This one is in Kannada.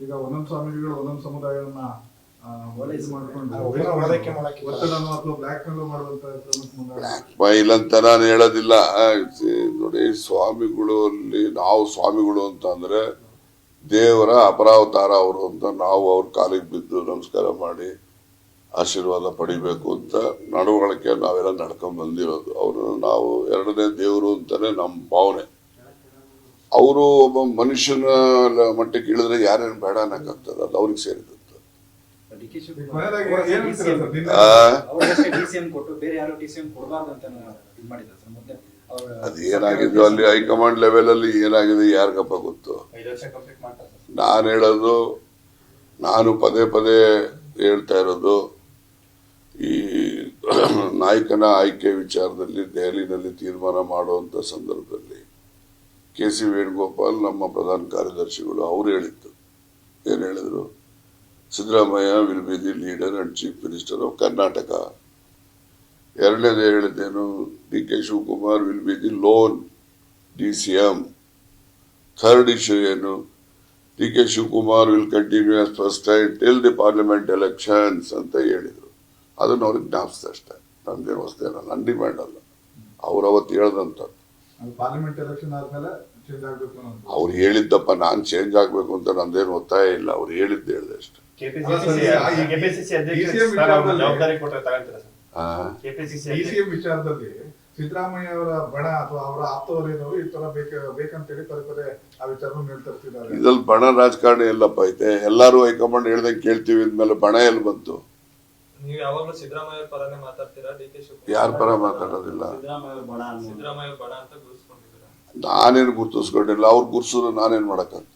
ಈಗ ಒಂದೊಂದು ಸ್ವಾಮೀಜಿಗಳು ಒಂದೊಂದು ಸಮುದಾಯವನ್ನ ಮಾಡ್ಕೊಂಡು ಒತ್ತಡನೋ ಅಥವಾ ಮೇಲ್ ಮಾಡುವಂತ ಅಂತ ನಾನು ಹೇಳೋದಿಲ್ಲ. ನೋಡಿ ಸ್ವಾಮಿಗಳು ಅಲ್ಲಿ ನಾವು ಸ್ವಾಮಿಗಳು ಅಂತ ಅಂದ್ರೆ ದೇವರ ಅಪರಾವತಾರ ಅವರು ಅಂತ ನಾವು ಅವ್ರ ಕಾಲಿಗೆ ಬಿದ್ದು ನಮಸ್ಕಾರ ಮಾಡಿ ಆಶೀರ್ವಾದ ಪಡಿಬೇಕು ಅಂತ ನಡವಳಿಕೆ ನಾವೆಲ್ಲ ನಡ್ಕೊಂಡ್ ಬಂದಿರೋದು. ಅವರು ನಾವು ಎರಡನೇ ದೇವರು ಅಂತಾನೆ ನಮ್ಮ ಭಾವನೆ. ಅವರು ಒಬ್ಬ ಮನುಷ್ಯನ ಮಟ್ಟಕ್ಕೆ ಇಳಿದ್ರೆ ಯಾರೇನು ಬೇಡ ಅನ್ನಕ್ಕಾಗ್ತದೆ. ಅದು ಅವ್ರಿಗೆ ಸೇರಿದ್ದು ಅದೇನಾಗಿದ್ದು ಅಲ್ಲಿ ಹೈಕಮಾಂಡ್ ಲೆವೆಲ್ ಅಲ್ಲಿ ಏನಾಗಿದೆ ಯಾರಿಗಪ್ಪ ಗೊತ್ತು? ನಾನ್ ವರ್ಷ ಕಂಪ್ಲೀಟ್ ಮಾಡ್ತಾರೆ ನಾನು ಹೇಳೋದು ನಾನು ಪದೇ ಪದೇ ಹೇಳ್ತಾ ಇರೋದು ಈ ನಾಯಕನ ಆಯ್ಕೆ ವಿಚಾರದಲ್ಲಿ ದೆಹಲಿನಲ್ಲಿ ತೀರ್ಮಾನ ಮಾಡುವಂತ ಸಂದರ್ಭದಲ್ಲಿ ಕೆ ಸಿ ವೇಣುಗೋಪಾಲ್ ನಮ್ಮ ಪ್ರಧಾನ ಕಾರ್ಯದರ್ಶಿಗಳು, ಅವರು ಹೇಳಿದ್ದು. ಏನು ಹೇಳಿದರು? Siddaramaiah will be the leader and chief minister of Karnataka ಎರಡನೇದು ಹೇಳಿದ್ದೇನು? D K Shivakumar will be the lone D C M third issue ಏನು? D K Shivakumar will continue as first till the parliament elections ಅಂತ ಹೇಳಿದರು. ಅದನ್ನು ಅವ್ರಿಗೆ ಜ್ಞಾಪಿಸ್ದೆ ಅಷ್ಟೇ. ನಮ್ದೇನು ಹೊಸದೇನಲ್ಲ ನನ್ನ ಡಿಮ್ಯಾಂಡ್ ಅಲ್ಲ. ಅವ್ರು ಅವತ್ತು ಹೇಳ್ದಂಥದ್ದು. ಪಾರ್ಲಿಮೆಂಟ್ ಎಲೆಕ್ಷನ್ ಆದ್ಮೇಲೆ ಚೇಂಜ್ ಆಗ್ಬೇಕು ಅವ್ರು ಹೇಳಿದ್ದಪ್ಪ ನಾನು ಚೇಂಜ್ ಆಗ್ಬೇಕು ಅಂತ ನಂದೇನು ಒತ್ತಾಯ ಇಲ್ಲ. ಅವ್ರು ಹೇಳಿದ್ದು ಹೇಳಿದೆ ಅಷ್ಟೇ. ವಿಚಾರದಲ್ಲಿ- ಜವಾಬ್ದಾರಿ ಕೊಟ್ಟರೆ ತಗೊಂತೀರಾ ಸರ್? ಆ, ಕೆಪಿಸಿಸಿ ಡಿಸಿಎಂ ವಿಚಾರದಲ್ಲಿ ಸಿದ್ದರಾಮಯ್ಯ ಅವರ ಬಣ ಅಥವಾ ಅವರ ಆಪ್ತವರೇನವರು ಈ ತರ ಬೇಕ ಬೇಕಂತೇಳಿ ಪದೇ ಪದೇ ಆ ವಿಚಾರವನ್ನು ಹೇಳ್ತಿರ್ತಿದ್ದಾರೆ ಇದ್ರಲ್ಲಿ ಬಣ ರಾಜಕಾರಣ ಎಲ್ಲಪ್ಪ ಐತೆ. ಎಲ್ಲಾರು ಹೈಕಮಾಂಡ್ ಹೇಳ್ದಂಗೆ ಕೇಳ್ತೀವಿ ಅಂದ್ಮೇಲೆ ಬಣ ಎಲ್ಲಿ ಬಂತು? ನೀವು ಯಾವಾಗ್ಲೂ ಸಿದ್ದರಾಮಯ್ಯ ಪರನೇ ಮಾತಾಡ್ತೀರಾ? D K Shivakumar? ಯಾರ ಪರ ಮಾತಾಡೋದಿಲ್ಲ. ಸಿದ್ದರಾಮಯ್ಯ ಬಡ ಅಂತ ಗುರುಸ್ಕೊಂಡಿದ್ದೀರಾ ನಾನೇನು ಗುರ್ತಿಸ್ಕೊಂಡಿಲ್ಲ. ಅವ್ರು ಗುರ್ಸಿದ್ರೆ ನಾನೇನ್ ಮಾಡಕ್ಕಾಗ್ತದೆ?